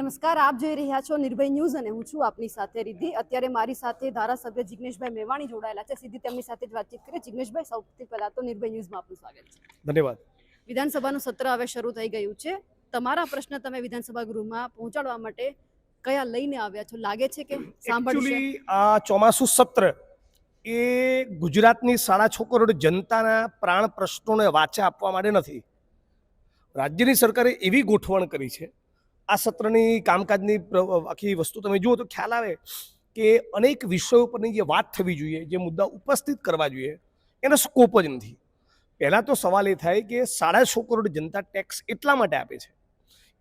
નમસ્કાર આપ જોઈ રહ્યા છો નિર્ભય ન્યૂઝ અને હું છું આપની સાથે રિદ્ધિ. અત્યારે મારી સાથે ધારાસભ્ય જિગ્નેશભાઈ મેવાણી જોડાયેલા છે. સીધી તેમની સાથે જ વાતચીત કરીએ. જિગ્નેશભાઈ સૌથી પહેલા તો નિર્ભય ન્યૂઝમાં આપનું સ્વાગત છે. ધન્યવાદ. વિધાનસભાનું સત્ર હવે શરૂ થઈ ગયું છે. તમારા પ્રશ્ન તમે વિધાનસભા ગૃહમાં પહોંચાડવા માટે કયા લઈને આવ્યા છો? લાગે છે કે સાંભળશે? આ ચોમાસું સત્ર એ ગુજરાતની સાડા છ કરોડ જનતાના પ્રાણ પ્રશ્નોને વાચા આપવા માટે નથી. રાજ્યની સરકારે એવી ગોઠવણ કરી છે આ સત્રની કામકાજની આખી વસ્તુ તમે જુઓ તો ખ્યાલ આવે કે અનેક વિષયો પરની જે વાત થવી જોઈએ, જે મુદ્દા ઉપસ્થિત કરવા જોઈએ, એનો સ્કોપ જ નથી. પહેલાં તો સવાલ એ થાય કે સાડા સો કરોડ જનતા ટેક્સ એટલા માટે આપે છે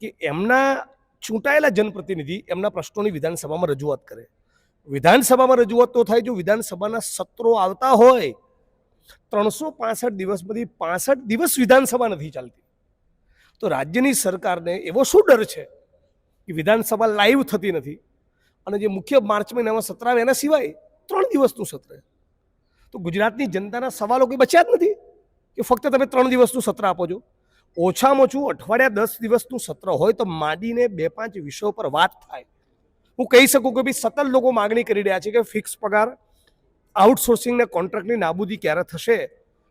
કે એમના ચૂંટાયેલા જનપ્રતિનિધિ એમના પ્રશ્નોની વિધાનસભામાં રજૂઆત કરે. વિધાનસભામાં રજૂઆત તો થાય જો વિધાનસભાના સત્રો આવતા હોય, ત્રણસો પાસઠ દિવસમાંથી પાસઠ દિવસ વિધાનસભા નથી ચાલતી. તો રાજ્યની સરકારને એવો શું ડર છે? કે વિધાનસભા લાઈવ થતી નથી. અને જે મુખ્ય માર્ચ મહિનામાં સત્ર આવે એના સિવાય ત્રણ દિવસનું સત્ર તો ગુજરાતની જનતાના સવાલો કંઈ બચ્યા જ નથી કે ફક્ત તમે ત્રણ દિવસનું સત્ર આપો છો. ઓછામાં ઓછું અઠવાડિયા દસ દિવસનું સત્ર હોય તો માંડીને બે પાંચ વિષયો પર વાત થાય. હું કહી શકું કે ભાઈ સતત લોકો માગણી કરી રહ્યા છે કે ફિક્સ પગાર આઉટસોર્સિંગના કોન્ટ્રાક્ટની નાબૂદી ક્યારે થશે?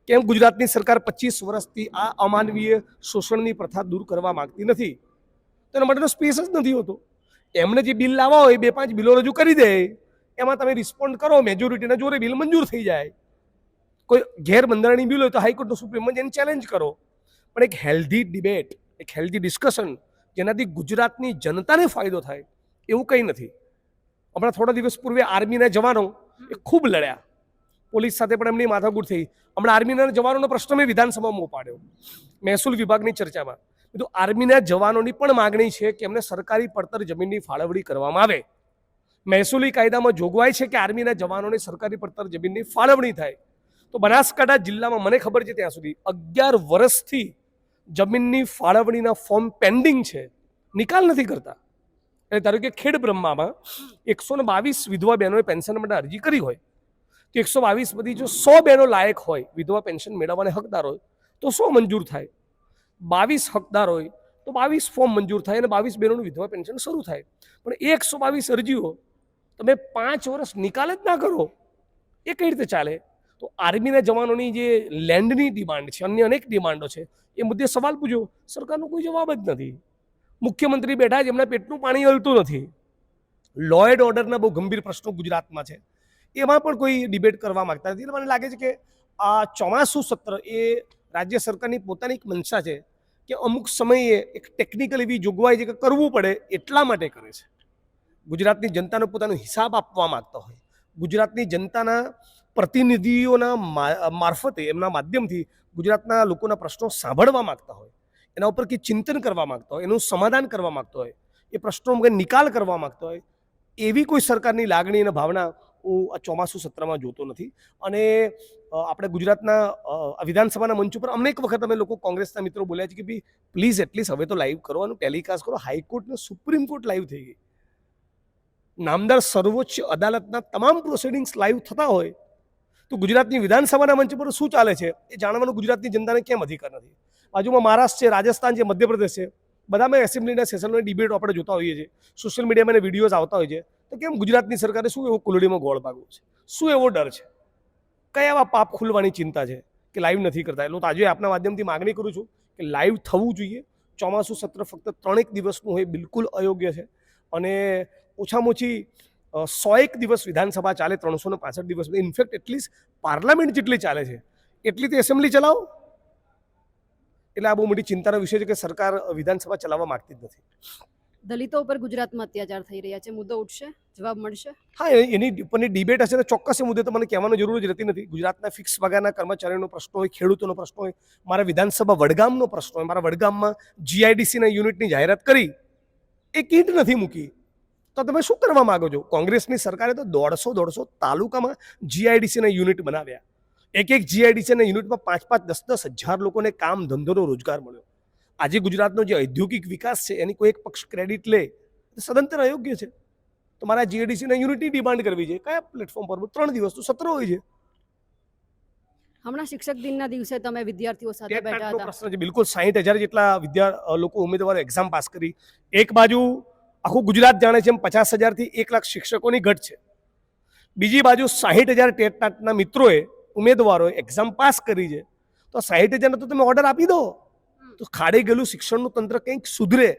કેમ ગુજરાતની સરકાર પચીસ વર્ષથી આ અમાનવીય શોષણની પ્રથા દૂર કરવા માંગતી નથી? તો એના માટેનો સ્પેસ જ નથી હોતો. એમને જે બિલ લાવવા હોય, બે પાંચ બિલો રજૂ કરી દે, એમાં તમે રિસ્પોન્ડ કરો મેજોરિટીના જોરે બિલ મંજૂર થઈ જાય. કોઈ ગેરબંધારણી બિલ હોય તો હાઈકોર્ટનો સુપ્રીમમાં એને ચેલેન્જ કરો. પણ એક હેલ્ધી ડિબેટ એક હેલ્ધી ડિસ્કશન જેનાથી ગુજરાતની જનતાને ફાયદો થાય, એવું કંઈ નથી. હમણાં થોડા દિવસ પૂર્વે આર્મીના જવાનો એ ખૂબ લડ્યા. પોલીસ સાથે પણ એમની માથાકૂટ થઈ. હમણાં આર્મીના જવાનોનો પ્રશ્ન મેં વિધાનસભામાં ઉપાડ્યો. મહેસૂલ વિભાગની ચર્ચામાં. કીધું આર્મીના જવાનોની પણ માગણી છે કે એમને સરકારી પડતર જમીનની ફાળવણી કરવામાં આવે. મહેસૂલી કાયદામાં જોગવાઈ છે કે આર્મીના જવાનોને સરકારી પડતર જમીનની ફાળવણી થાય. તો બનાસકાંઠા જિલ્લામાં મને ખબર છે ત્યાં સુધી અગિયાર વર્ષથી જમીનની ફાળવણીના ફોર્મ પેન્ડિંગ છે. નિકાલ નથી કરતા. એટલે ધારો કે ખેડ બ્રહ્મામાં એકસો ને બાવીસ વિધવા બહેનોએ પેન્શન માટે અરજી કરી હોય, તો એકસો બાવીસમાંથી જો સો બહેનો લાયક હોય, વિધવા પેન્શન મેળવવાને હકદાર હોય, તો સો મંજૂર થાય. બાવીસ હકદાર હોય તો બાવીસ ફોર્મ મંજૂર થાય અને બાવીસ બહેનોનું વિધવા પેન્શન શરૂ થાય. પણ એકસો બાવીસ અરજીઓ તમે પાંચ વર્ષ નિકાલ જ ના કરો. એ કઈ રીતે ચાલે? તો આર્મીના જવાનોની જે લેન્ડની ડિમાન્ડ છે, અન્ય અનેક ડિમાન્ડો છે, એ મુદ્દે સવાલ પૂછ્યો. સરકારનો કોઈ જવાબ જ નથી. મુખ્યમંત્રી બેઠા જ એમના પેટનું પાણી હલતું નથી. લો એન્ડ ઓર્ડરના બહુ ગંભીર પ્રશ્નો ગુજરાતમાં છે. એમાં પણ કોઈ ડિબેટ કરવા માંગતા નથી. મને લાગે છે કે આ ચોમાસું સત્ર એ રાજ્ય સરકારની પોતાની એક મંશા છે કે અમુક સમયે એક ટેકનિકલ એવી જોગવાઈ છે કે કરવું પડે એટલા માટે કરે છે. ગુજરાતની જનતાનો પોતાનો હિસાબ આપવા માંગતા હોય. ગુજરાતની જનતાના પ્રતિનિધિઓના મારફતે, એમના માધ્યમથી ગુજરાતના લોકોના પ્રશ્નો સાંભળવા માગતા હોય. એના ઉપર કે ચિંતન કરવા માગતા હોય, એનું સમાધાન કરવા માગતો હોય, એ પ્રશ્નો નિકાલ કરવા માંગતો હોય, એવી કોઈ સરકારની લાગણી અને ભાવના હું ચોમાસું સત્રમાં જોતો નથી. અને આપણે ગુજરાતના વિધાનસભાના મંચ ઉપર અમને એક વખત અમે લોકો કોંગ્રેસના મિત્રો બોલ્યા છે કે ભાઈ પ્લીઝ એટલીસ્ટ હવે તો લાઈવ કરવાનું ટેલિકાસ્ટ કરો. હાઈકોર્ટ સુપ્રીમ કોર્ટ લાઈવ થઈ ગઈ. નામદાર સર્વોચ્ચ અદાલતના તમામ પ્રોસિડિંગ્સ લાઈવ થતા હોય, તો ગુજરાતની વિધાનસભાના મંચ પર શું ચાલે છે? એ જાણવાનું ગુજરાતની જનતાને કેમ અધિકાર નથી? બાજુમાં મહારાષ્ટ્ર છે, રાજસ્થાન છે, મધ્યપ્રદેશ છે. બધામાં એસેમ્બલીના સેશનોની ડિબેટ આપણે જોતા હોઈએ છીએ. સોશિયલ મીડિયામાં એને વિડીયોઝ આવતા હોય છે. તો કેમ ગુજરાતની સરકારે શું એવો કુલડીમાં ગોળ પાકવો છે? શું એવો ડર છે? કયા એવા પાપ ખુલવાની ચિંતા છે કે લાઈવ નથી કરતા? એટલે તો આજે આપના માધ્યમથી માગણી કરું છું કે લાઈવ થવું જોઈએ. ચોમાસું સત્ર ફક્ત ત્રણેક દિવસનું હોય બિલકુલ અયોગ્ય છે. અને ઓછામાં ઓછી સો એક દિવસ વિધાનસભા ચાલે, ત્રણસો ને પાસઠ દિવસ. ઇનફેક્ટ એટલીસ્ટ પાર્લામેન્ટ જેટલી ચાલે છે. એટલી તો એસેમ્બલી ચલાવો. એટલે આ બહુ મોટી ચિંતાનો વિષય છે કે સરકાર વિધાનસભા ચલાવવા માંગતી જ નથી. દલિતો ઉપર ગુજરાતમાં અત્યાચાર થઈ રહ્યા છે. મુદ્દો ઉઠશે? જવાબ મળશે? હા એની ઉપરની ડિબેટ હશે તો ચોક્કસ મુદ્દે તો મને કહેવાની જરૂર જ રહેતી નથી. ગુજરાતના ફિક્સ પગારના કર્મચારીઓનો પ્રશ્ન હોય ખેડૂતોનો પ્રશ્ન હોય મારા વિધાનસભા વડગામનો પ્રશ્ન હોય મારા વડગામમાં જીઆઈડીસીના યુનિટની જાહેરાત કરી એ કીટ નથી મૂકી. તો તમે શું કરવા માગો છો? કોંગ્રેસની સરકારે તો દોઢસો દોઢસો તાલુકામાં જીઆઈડીસીના યુનિટ બનાવ્યા. એક એક જીઆઈડીસીના યુનિટમાં પાંચ પાંચ દસ દસ હજાર લોકોને કામ ધંધોનો રોજગાર મળ્યો. આજે ગુજરાતનો જે ઔદ્યોગિક વિકાસ છે એની કોઈ એક પક્ષ ક્રેડિટ લે સદંતર અયોગ્ય છે. તો મારા જીએડીસીના યુનિટની ડિમાન્ડ કરવી છે. કયા પ્લેટફોર્મ પર? ત્રણ દિવસનું સત્ર હોય છે. હમણાં શિક્ષક દિનના દિવસે તમે વિદ્યાર્થીઓ સાથે બેઠા હતા. પ્રશ્ન છે. બિલકુલ સાહીઠ હજાર જેટલા વિદ્યા લોકો ઉમેદવારો એક્ઝામ પાસ કરી. એક બાજુ આખું ગુજરાત જાણે છે એમ પચાસ હજારથી એક લાખ શિક્ષકોની ઘટ છે. બીજી બાજુ સાહીઠ હજાર ટેટના મિત્રોએ ઉમેદવારોએ એક્ઝામ પાસ કરી છે તો સાહીઠ હજારનો તો તમે ઓર્ડર આપી દો. તો ખાડે ગયેલું શિક્ષણનું તંત્ર કંઈક સુધરે.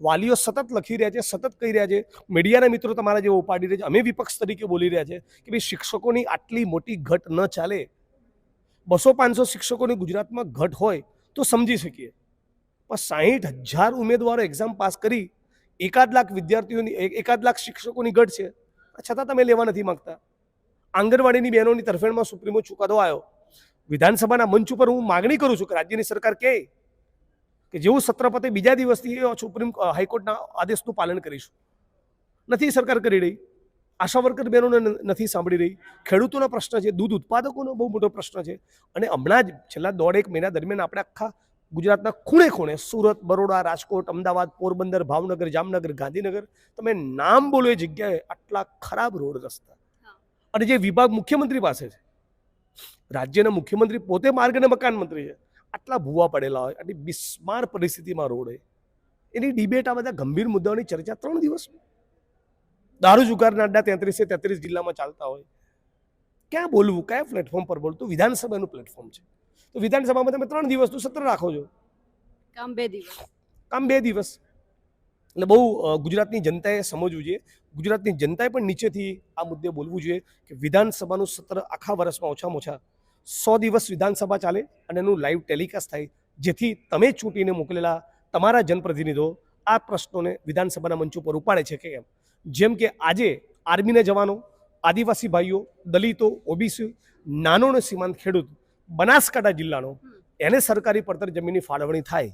વાલીઓ સતત લખી રહ્યા છે સતત કહી રહ્યા છે. મીડિયાના મિત્રો તમારા જેવો ઉપાડી રહ્યા છે. અમે વિપક્ષ તરીકે બોલી રહ્યા છે કે ભાઈ શિક્ષકોની આટલી મોટી ઘટ ન ચાલે. બસો પાંચસો શિક્ષકોની ગુજરાતમાં ઘટ હોય તો સમજી શકીએ. પણ સાહીઠ હજાર ઉમેદવારો એક્ઝામ પાસ કરી એકાદ લાખ વિદ્યાર્થીઓની એક- એકાદ લાખ શિક્ષકોની ઘટ છે. છતાં તમે લેવા નથી માંગતા. આંગણવાડીની બહેનોની તરફેણમાં સુપ્રીમો ચુકાદો આવ્યો વિધાનસભાના મંચ ઉપર હું માગણી કરું છું કે રાજ્યની સરકાર કહે કે જેવું સત્ર પતે બીજા દિવસથી સુપ્રીમ હાઈકોર્ટના આદેશનું પાલન કરીશું. નથી સરકાર કરી રહી. આશા વર્કર બહેનોને નથી સાંભળી રહી. ખેડૂતોનો પ્રશ્ન છે, દૂધ ઉત્પાદકોનો બહુ મોટો પ્રશ્ન છે. અને હમણાં જ છેલ્લા દોઢ એક મહિના દરમિયાન આપણે આખા ગુજરાતના ખૂણે ખૂણે સુરત, બરોડા, રાજકોટ, અમદાવાદ, પોરબંદર, ભાવનગર, જામનગર, ગાંધીનગર તમે નામ બોલો એ જગ્યાએ આટલા ખરાબ રોડ રસ્તા. અને જે વિભાગ મુખ્યમંત્રી પાસે છે રાજ્યના મુખ્યમંત્રી પોતે માર્ગ અને મકાન મંત્રી છે આટલા ભૂવા પડેલા હોય આટલી બિસ્માર પરિસ્થિતિમાં રોડ હોય એની ડિબેટ આ બધા ગંભીર મુદ્દાઓની ચર્ચા ત્રણ દિવસ દારૂ જુગારના અડ્ડા તેત્રીસે તેત્રીસ જિલ્લામાં ચાલતા હોય. ક્યાં બોલવું કયા પ્લેટફોર્મ પર બોલવું? વિધાનસભાનું પ્લેટફોર્મ છે. તો વિધાનસભામાં તમે ત્રણ દિવસનું સત્ર રાખો છો. કામ બે દિવસ. કામ બે દિવસ. એટલે બહુ ગુજરાતની જનતાએ સમજવું જોઈએ. ગુજરાતની જનતાએ પણ નીચેથી આ મુદ્દે બોલવું જોઈએ કે વિધાનસભાનું સત્ર આખા વર્ષમાં ઓછામાં ઓછા સો દિવસ વિધાનસભા ચાલે અને એનું લાઈવ ટેલિકાસ્ટ થાય. જેથી તમે ચૂંટીને મોકલેલા તમારા જનપ્રતિનિધિઓ આ પ્રશ્નોને વિધાનસભાના મંચ ઉપર ઉપાડે છે કે કેમ? જેમ કે આજે આર્મીના જવાનો આદિવાસી ભાઈઓ દલિતો ઓબીસી નાનો અને સીમાંત ખેડૂત બનાસકાંઠા જિલ્લાનો એને સરકારી પડતર જમીનની ફાળવણી થાય.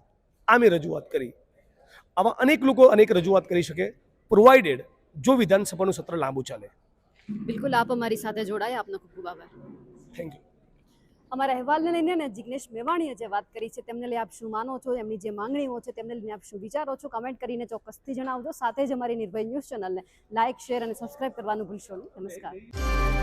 આ મેં રજૂઆત કરી. આવા અનેક લોકો અનેક રજૂઆત કરી શકે. પ્રોવાઇડેડ જો વિધાનસભાનું સત્ર લાંબુ ચાલે. બિલકુલ આપ અમારી સાથે જોડાયા. આપનો ખૂબ ખૂબ આભાર. થેન્ક યુ અમારા અહેવાલને લઈને ને જિગ્નેશ મેવાણીએ જે વાત કરી છે તેમને લઈ આપ શું માનો છો? એમની જે માંગણીઓ છે તેમને લઈને આપ શું વિચારો છો? કમેન્ટ કરીને ચોક્કસથી જણાવજો. સાથે જ અમારી નિર્ભય ન્યૂઝ ચેનલને લાઇક શેર અને સબસ્ક્રાઇબ કરવાનું ભૂલશો નહીં. નમસ્કાર.